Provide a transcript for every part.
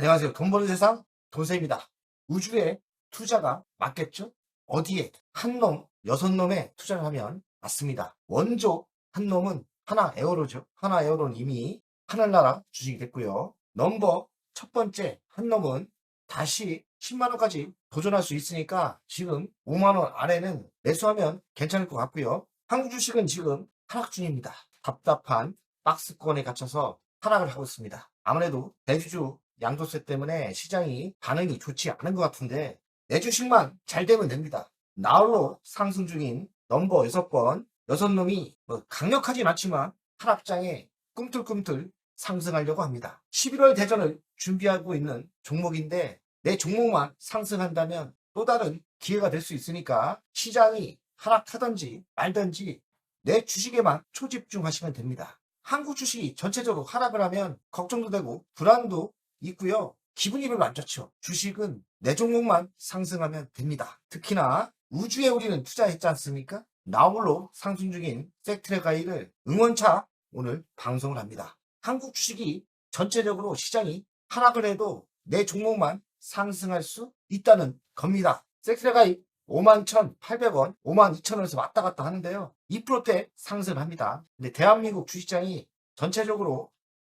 안녕하세요. 돈 버는 세상 돈세입니다. 우주에 투자가 맞겠죠? 어디에? 한 놈, 여섯 놈에 투자를 하면 맞습니다. 원조 한 놈은 하나 에어로죠. 하나 에어로는 이미 하늘나라 주식이 됐고요. 넘버 첫 번째 한 놈은 다시 10만원까지 도전할 수 있으니까 지금 5만원 아래는 매수하면 괜찮을 것 같고요. 한국 주식은 지금 하락 중입니다. 답답한 박스권에 갇혀서 하락을 하고 있습니다. 아무래도 대주주 양도세 때문에 시장이 반응이 좋지 않은 것 같은데 내 주식만 잘 되면 됩니다. 나홀로 상승 중인 넘버 6번 여섯 놈이 뭐 강력하진 않지만 하락장에 꿈틀꿈틀 상승하려고 합니다. 11월 대전을 준비하고 있는 종목인데 내 종목만 상승한다면 또 다른 기회가 될 수 있으니까 시장이 하락하든지 말든지 내 주식에만 초집중하시면 됩니다. 한국 주식이 전체적으로 하락을 하면 걱정도 되고 불안도 있고요. 기분이 별로 안 좋죠. 주식은 내 종목만 상승하면 됩니다. 특히나 우주에 우리는 투자했지 않습니까? 나홀로 상승 중인 섹트레가이를 응원차 오늘 방송을 합니다. 한국 주식이 전체적으로 시장이 하락을 해도 내 종목만 상승할 수 있다는 겁니다. 섹트레가이 51,800원, 52,000원에서 왔다 갔다 하는데요. 2%대 상승합니다. 근데 대한민국 주식장이 전체적으로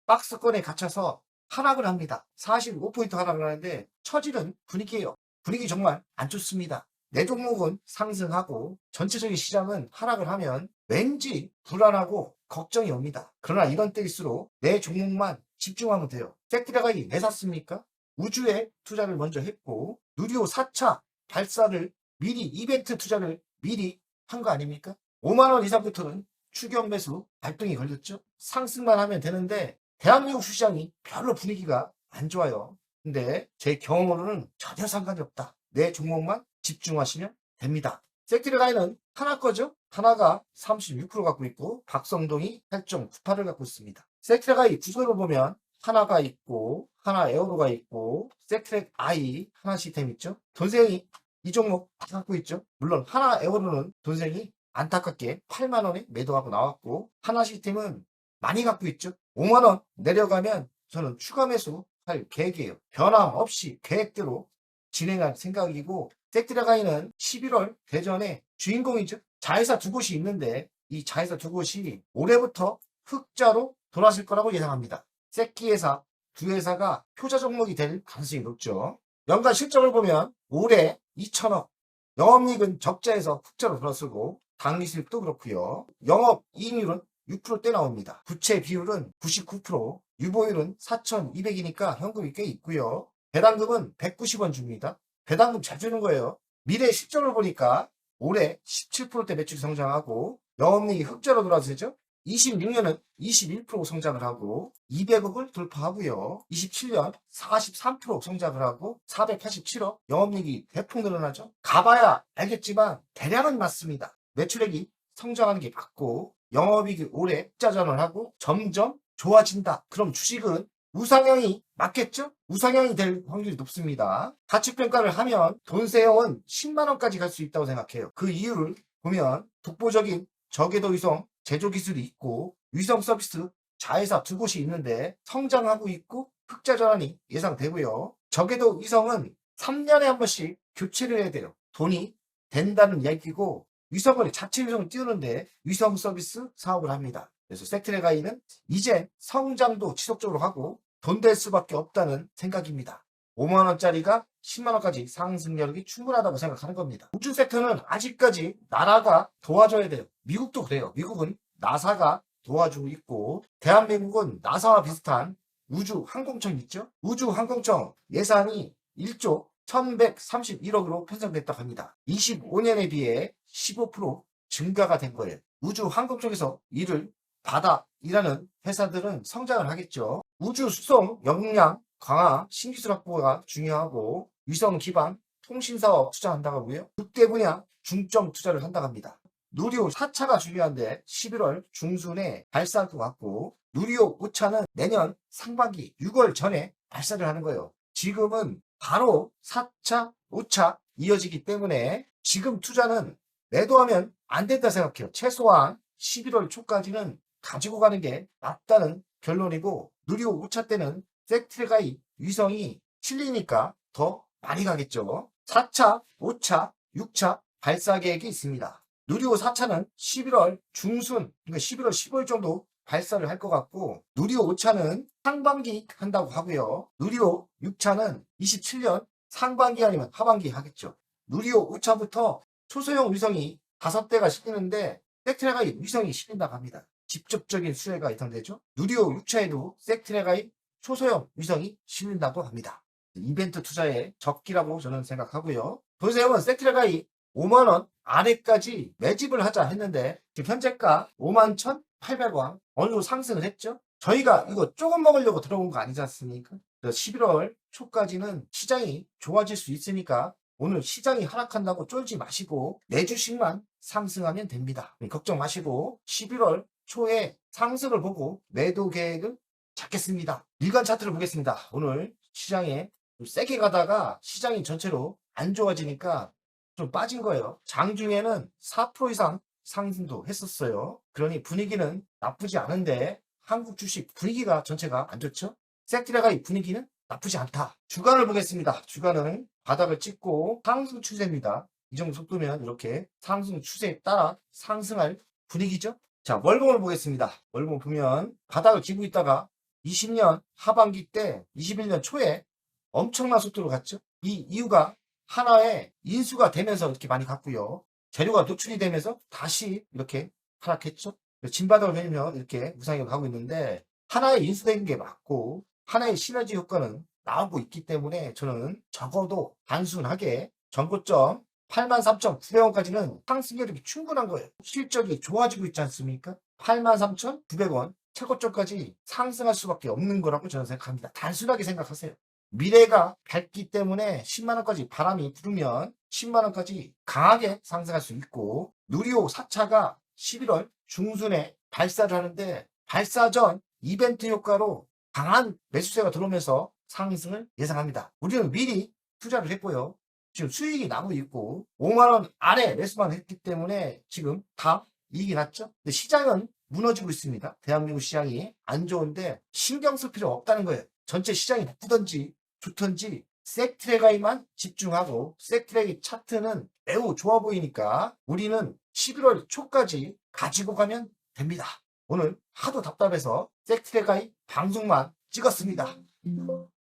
박스권에 갇혀서 하락을 합니다. 45포인트 하락을 하는데 처지는 분위기예요. 분위기 정말 안 좋습니다. 내 종목은 상승하고 전체적인 시장은 하락을 하면 왠지 불안하고 걱정이 옵니다. 그러나 이런 때일수록 내 종목만 집중하면 돼요. 섹트레가이 왜 샀습니까? 우주에 투자를 먼저 했고 누리호 4차 발사를 미리 이벤트 투자를 미리 한 거 아닙니까? 5만 원 이상부터는 추경 매수 발동이 걸렸죠. 상승만 하면 되는데 대한민국 시장이 별로 분위기가 안 좋아요. 근데 제 경험으로는 전혀 상관이 없다. 내 종목만 집중하시면 됩니다. 섹트레가이는 하나 거죠? 하나가 36% 갖고 있고 박성동이 8.98을 갖고 있습니다. 섹트레가이 구조를 보면 하나가 있고 하나 에어로가 있고 섹트렉 아이 하나 시스템 있죠? 돈생이 이 종목 다 갖고 있죠? 물론 하나 에어로는 돈생이 안타깝게 8만 원에 매도하고 나왔고 하나 시스템은 많이 갖고 있죠? 5만원 내려가면 저는 추가 매수 할 계획이에요. 변함없이 계획대로 진행할 생각이고 섹트레가이는 11월 대전에 주인공이죠. 자회사 두 곳이 있는데 이 자회사 두 곳이 올해부터 흑자로 돌아설 거라고 예상합니다. 세끼 회사 두 회사가 표자 종목이 될 가능성이 높죠. 연간 실적을 보면 올해 2천억, 영업이익은 적자에서 흑자로 돌아서고 당리수입도 그렇고요. 영업 이익률은 6%대 나옵니다. 부채 비율은 99%, 유보율은 4,200이니까 현금이 꽤 있고요. 배당금은 190원 줍니다. 배당금 잘 주는 거예요. 미래 실적을 보니까 올해 17%대 매출이 성장하고 영업이익이 흑자로 돌아서죠. 26년은 21% 성장을 하고 200억을 돌파하고요. 27년 43% 성장을 하고 487억 영업이익이 대폭 늘어나죠. 가봐야 알겠지만 대략은 맞습니다. 매출액이 성장하는 게 맞고 영업이익이 올해 흑자전을 하고 점점 좋아진다. 그럼 주식은 우상향이 맞겠죠? 우상향이 될 확률이 높습니다. 가치평가를 하면 돈세형은 10만원까지 갈 수 있다고 생각해요. 그 이유를 보면 독보적인 저궤도 위성 제조 기술이 있고 위성 서비스 자회사 두 곳이 있는데 성장하고 있고 흑자 전환이 예상되고요. 저궤도 위성은 3년에 한 번씩 교체를 해야 돼요. 돈이 된다는 이야기고 위성을 자체 위성을 띄우는데 위성 서비스 사업을 합니다. 그래서 섹트레가이는 이제 성장도 지속적으로 하고 돈 될 수밖에 없다는 생각입니다. 5만 원짜리가 10만 원까지 상승력이 충분하다고 생각하는 겁니다. 우주 섹터는 아직까지 나라가 도와줘야 돼요. 미국도 그래요. 미국은 나사가 도와주고 있고 대한민국은 나사와 비슷한 우주 항공청 있죠? 우주 항공청 예산이 1조 1131억으로 편성됐다고 합니다. 25년에 비해 15% 증가가 된 거예요. 우주 항공청에서 일을 받아 일하는 회사들은 성장을 하겠죠. 우주 수송 역량 강화 신기술 확보가 중요하고 위성 기반 통신 사업 투자한다고 하고요. 국대 분야 중점 투자를 한다고 합니다. 누리호 4차가 중요한데 11월 중순에 발사할 것 같고 누리호 5차는 내년 상반기 6월 전에 발사를 하는 거예요. 지금은 바로 4차, 5차 이어지기 때문에 지금 투자는 매도하면 안 된다 생각해요. 최소한 11월 초까지는 가지고 가는 게 맞다는 결론이고 누리호 5차 때는 섹트레가이 위성이 실리니까 더 많이 가겠죠. 4차, 5차, 6차 발사 계획이 있습니다. 누리호 4차는 11월 중순, 그러니까 11월 15일 정도 발사를 할 것 같고, 누리호 5차는 상반기 한다고 하고요. 누리호 6차는 27년 상반기 아니면 하반기 하겠죠. 누리호 5차부터 초소형 위성이 5대가 실리는데, 섹트레가이 위성이 실린다고 합니다. 직접적인 수혜가 예상되죠. 누리호 6차에도 섹트레가이 초소형 위성이 실린다고 합니다. 이벤트 투자의 적기라고 저는 생각하고요. 도세형은 섹트레가이 5만원 아래까지 매집을 하자 했는데 지금 현재가 5만 1,800원 어느 정도 상승을 했죠. 저희가 이거 조금 먹으려고 들어온 거 아니지 않습니까? 11월 초까지는 시장이 좋아질 수 있으니까 오늘 시장이 하락한다고 쫄지 마시고 내주식만 상승하면 됩니다. 걱정 마시고 11월 초에 상승을 보고 매도 계획을 잡겠습니다. 일간 차트를 보겠습니다. 오늘 시장에 좀 세게 가다가 시장이 전체로 안 좋아지니까 좀 빠진 거예요. 장중에는 4% 이상 상승도 했었어요. 그러니 분위기는 나쁘지 않은데 한국 주식 분위기가 전체가 안 좋죠? 섹트레가 이 분위기는 나쁘지 않다. 주간을 보겠습니다. 주간은 바닥을 찍고 상승 추세입니다. 이 정도 속도면 이렇게 상승 추세에 따라 상승할 분위기죠? 자, 월봉을 보겠습니다. 월봉 보면 바닥을 기고 있다가 20년 하반기 때 21년 초에 엄청난 속도로 갔죠. 이 이유가 하나의 인수가 되면서 이렇게 많이 갔고요. 재료가 노출이 되면서 다시 이렇게 하락했죠. 진바닥을 내면 이렇게 우상향 가고 있는데 하나의 인수된 게 맞고 하나의 시너지 효과는 나오고 있기 때문에 저는 적어도 단순하게 전고점 83,900원까지는 상승률이 충분한 거예요. 실적이 좋아지고 있지 않습니까? 83,900원 최고점까지 상승할 수밖에 없는 거라고 저는 생각합니다. 단순하게 생각하세요. 미래가 밝기 때문에 10만원까지 바람이 불으면 10만원까지 강하게 상승할 수 있고 누리호 4차가 11월 중순에 발사를 하는데 발사 전 이벤트 효과로 강한 매수세가 들어오면서 상승을 예상합니다. 우리는 미리 투자를 했고요. 지금 수익이 나고 있고 5만원 아래 매수만 했기 때문에 지금 다 이익이 났죠. 근데 시장은 무너지고 있습니다. 대한민국 시장이 안 좋은데 신경 쓸 필요 없다는 거예요. 전체 시장이 나쁘던지 좋던지 섹트레가이만 집중하고 섹트레기 차트는 매우 좋아 보이니까 우리는 11월 초까지 가지고 가면 됩니다. 오늘 하도 답답해서 섹트레가이 방송만 찍었습니다.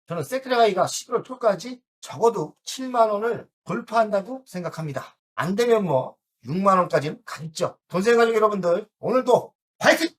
저는 섹트레가이가 11월 초까지 적어도 7만원을 돌파한다고 생각합니다. 안 되면 뭐 6만원까지는 가겠죠. 돈세형 가족 여러분들 오늘도 화이팅!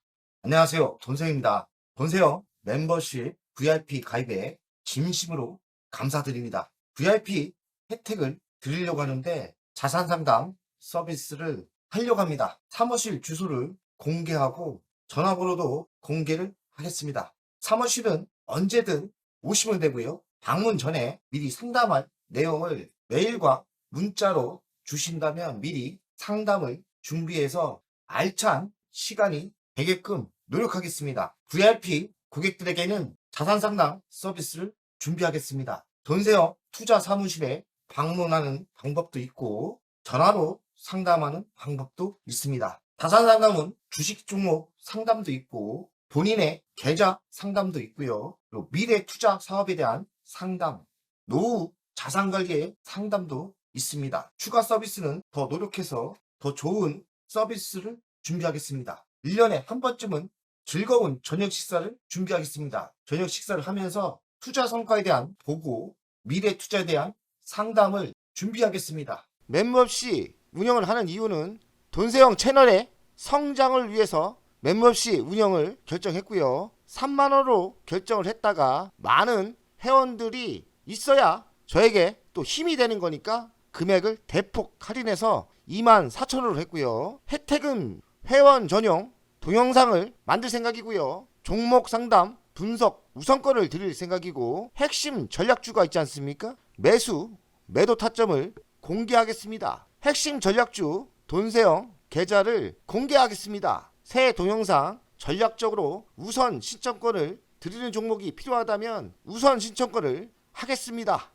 안녕하세요. 돈세형입니다. 돈세형 멤버십 VIP 가입에 진심으로 감사드립니다. VIP 혜택을 드리려고 하는데 자산 상담 서비스를 하려고 합니다. 사무실 주소를 공개하고 전화번호도 공개를 하겠습니다. 사무실은 언제든 오시면 되고요. 방문 전에 미리 상담할 내용을 메일과 문자로 주신다면 미리 상담을 준비해서 알찬 시간이 되게끔 노력하겠습니다. VIP 고객들에게는 자산 상담 서비스를 준비하겠습니다. 돈세어 투자 사무실에 방문하는 방법도 있고 전화로 상담하는 방법도 있습니다. 자산 상담은 주식 종목 상담도 있고 본인의 계좌 상담도 있고요. 그리고 미래 투자 사업에 대한 상담, 노후 자산 관리의 상담도 있습니다. 추가 서비스는 더 노력해서 더 좋은 서비스를 준비하겠습니다. 1년에 한 번쯤은 즐거운 저녁 식사를 준비하겠습니다. 저녁 식사를 하면서 투자 성과에 대한 보고, 미래 투자에 대한 상담을 준비하겠습니다. 멤버시 운영을 하는 이유는 돈세형 채널의 성장을 위해서 멤버시 운영을 결정했고요. 3만원으로 결정을 했다가 많은 회원들이 있어야 저에게 또 힘이 되는 거니까 금액을 대폭 할인해서 2만 4천원으로 했고요. 혜택은 회원 전용 동영상을 만들 생각이고요. 종목 상담, 분석, 우선권을 드릴 생각이고 핵심 전략주가 있지 않습니까? 매수, 매도 타점을 공개하겠습니다. 핵심 전략주 돈세형 계좌를 공개하겠습니다. 새 동영상 전략적으로 우선 신청권을 드리는 종목이 필요하다면 우선 신청권을 하겠습니다.